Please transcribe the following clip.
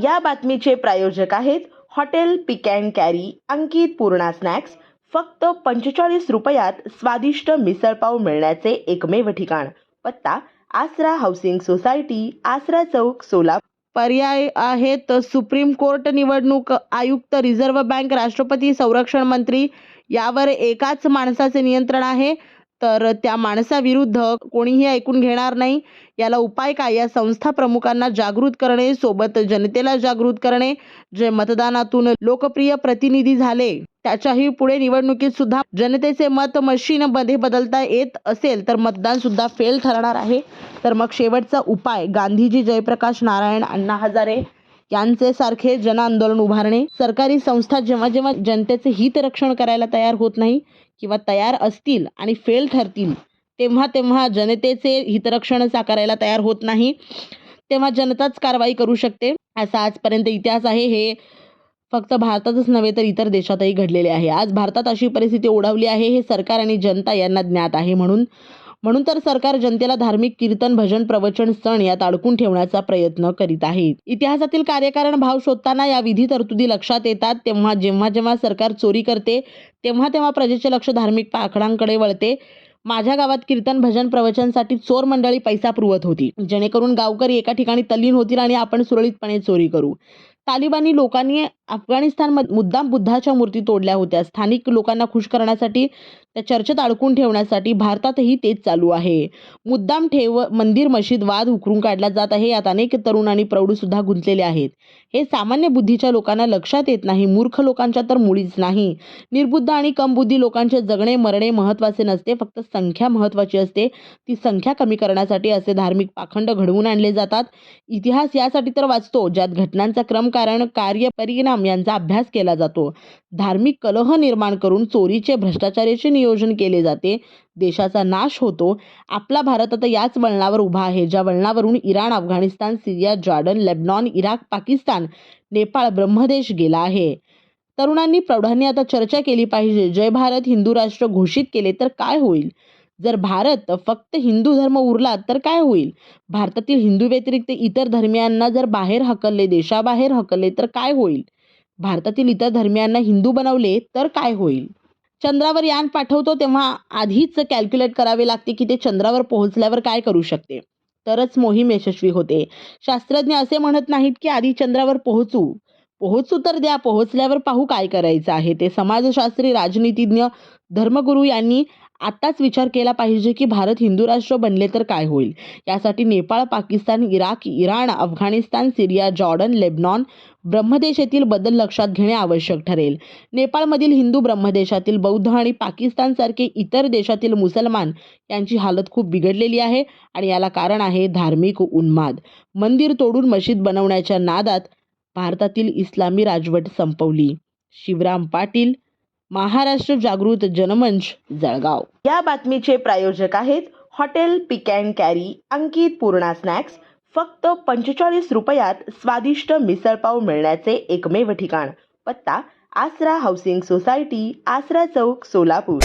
या बातमीचे प्रायोजक आहेत hotel pick and carry Ankit Purna snacks. फक्त पंचेचाळीस रुपयात स्वादिष्ट मिसळपाव मिळण्याचे एकमेव ठिकाण. पत्ता आसरा हाऊसिंग सोसायटी आसरा चौक सोलापूर. पर्याय आहेत सुप्रीम कोर्ट निवडणूक आयुक्त रिझर्व्ह बँक राष्ट्रपती संरक्षण मंत्री. यावर एकाच माणसाचे नियंत्रण आहे. तर त्या माणसाविरुद्ध कोणीही ऐकून घेणार नाही. याला उपाय काय? या संस्था प्रमुखांना जागृत करणे सोबत जनतेला जागृत करणे जे मतदानातून लोकप्रिय प्रतिनिधी झाले त्याच्याही पुढे निवडणुकीत सुद्धा जनतेचे मत मशीनमध्ये बदलता येत असेल तर मतदान सुद्धा फेल ठरणार आहे. तर मग शेवटचा उपाय गांधीजी जयप्रकाश नारायण अण्णा हजारे यांचे सारखे जन आंदोलन उभारणे. सरकारी संस्था जेव्हा जेव्हा जनतेचे हित रक्षण करायला तयार होत नाही किंवा तयार असतील आणि फेल ठरतील तेव्हा तेव्हा जनतेचे हितरक्षण साकारायला तयार होत नाही तेव्हा जनताच कारवाई करू शकते. असा आजपर्यंत इतिहास आहे. हे फक्त भारतातच नव्हे तर इतर देशातही घडलेले आहे. आज भारतात अशी परिस्थिती ओढावली आहे. हे सरकार आणि जनता यांना ज्ञात आहे म्हणून म्हणून तर सरकार जनतेला धार्मिक कीर्तन भजन प्रवचन सण यात अडकून ठेवण्याचा प्रयत्न करीत आहे. इतिहासातील कार्यकारण भाव शोधताना या विधी तरतुदी लक्षात येतात. तेव्हा जेव्हा जेव्हा सरकार चोरी करते तेव्हा तेव्हा प्रजेचे लक्ष धार्मिक पाखडांकडे वळते. माझ्या गावात कीर्तन भजन प्रवचनसाठी चोर मंडळी पैसा पुरवत होती. जेणेकरून गावकरी एका ठिकाणी तल्लीन होतील आणि आपण सुरळीतपणे चोरी करू. तालिबानी लोकांनी अफगाणिस्तान मुद्दाम बुद्धाच्या मूर्ती तोडल्या होत्या. स्थानिक लोकांना खुश करण्यासाठी त्या चर्चेत अडकून ठेवण्यासाठी भारतातही तेच चालू आहे. मुद्दाम ठेव मंदिर मशीद वाद उकरून काढला जात आहे. यात अनेक तरुण आणि प्रौढ सुद्धा गुंतलेले आहेत. हे सामान्य बुद्धीच्या लोकांना लक्षात येत नाही. मूर्ख लोकांच्या तर मुळीच नाही. निर्बुद्ध आणि कमबुद्धी लोकांचे जगणे मरणे महत्त्वाचे नसते. फक्त संख्या महत्त्वाची असते. ती संख्या कमी करण्यासाठी असे धार्मिक पाखंड घडवून आणले जातात. इतिहास यासाठी तर वाचतो ज्यात घटनांचा क्रम कारण कार्य परिणाम यांचा अभ्यास केला जातो. धार्मिक कलह निर्माण करून चोरीचे भ्रष्टाचाराचे नियोजन केले जाते. देशाचा नाश होतो. आपला भारत आता याच वळणावर उभा आहे. ज्या वळणावरून Iran Afghanistan Syria Jordan Lebanon Iraq Pakistan Nepal Brahmadesh गेला आहे. तरुणांनी प्रौढांनी आता चर्चा केली पाहिजे. जय भारत हिंदू राष्ट्र घोषित केले तर काय होईल? जर भारत फक्त हिंदू धर्म उरला तर काय होईल? भारतातील हिंदू व्यतिरिक्त इतर धर्मियांना जर बाहेर हकलले देशाबाहेर हकलले तर काय होईल? भारतातील इतर धर्मियांना हिंदू बनवले तर काय होईल? चंद्रावर यान पाठवतो तेव्हा आधीच कॅल्क्युलेट करावे लागते की ते चंद्रावर पोहोचल्यावर काय करू शकते. तरच मोहीम यशस्वी होते. शास्त्रज्ञ असे म्हणत नाहीत की आधी चंद्रावर पोहोचू. पोहोचू तर द्या पोहोचल्यावर पाहू काय करायचं आहे. ते समाजशास्त्री राजनीतिज्ञ धर्मगुरू यांनी आत्ताच विचार केला पाहिजे की भारत हिंदू राष्ट्र बनले तर काय होईल? यासाठी Nepal Pakistan Iraq Iran Afghanistan Syria Jordan Lebanon Brahmadesh येथील बदल लक्षात घेणे आवश्यक ठरेल. नेपाळमधील हिंदू ब्रह्मदेशातील बौद्ध आणि पाकिस्तानसारखे इतर देशातील मुसलमान यांची हालत खूप बिघडलेली आहे आणि याला कारण आहे धार्मिक उन्माद. मंदिर तोडून मशीद बनवण्याच्या नादात भारतातील इस्लामी राजवट संपवली. शिवराम पाटील महाराष्ट्र जागृत जनमंच जळगाव. या बातमीचे प्रायोजक आहेत hotel pick and carry Ankit Purna snacks. फक्त पंचेचाळीस रुपयात स्वादिष्ट मिसळपाव मिळण्याचे एकमेव ठिकाण. पत्ता आसरा हाऊसिंग सोसायटी आसरा चौक सोलापूर.